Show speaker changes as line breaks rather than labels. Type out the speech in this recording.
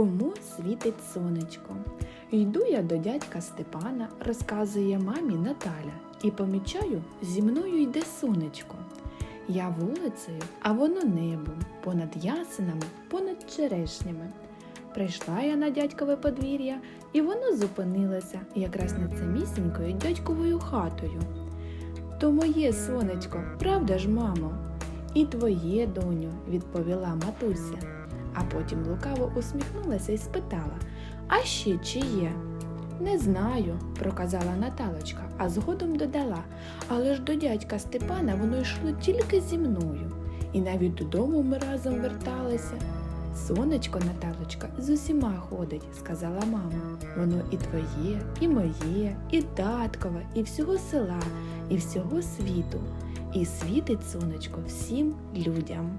Кому світить сонечко? Йду я до дядька Степана, розказує мамі Наталя, і помічаю, зі мною йде сонечко. Я вулицею, а воно небом, понад ясенами, понад черешнями. Прийшла я на дядькове подвір'я, і воно зупинилося якраз над самісінькою дядьковою хатою. То моє сонечко, правда ж, мамо? І твоє, доню, відповіла матуся, а потім лукаво усміхнулася і спитала, а ще чиє? Не знаю, проказала Наталочка, а згодом додала, але ж до дядька Степана воно йшло тільки зі мною, і навіть додому ми разом верталися. Сонечко, Наталочка, з усіма ходить, сказала мама. Воно і твоє, і моє, і таткове, і всього села, і всього світу. І світить сонечко всім людям.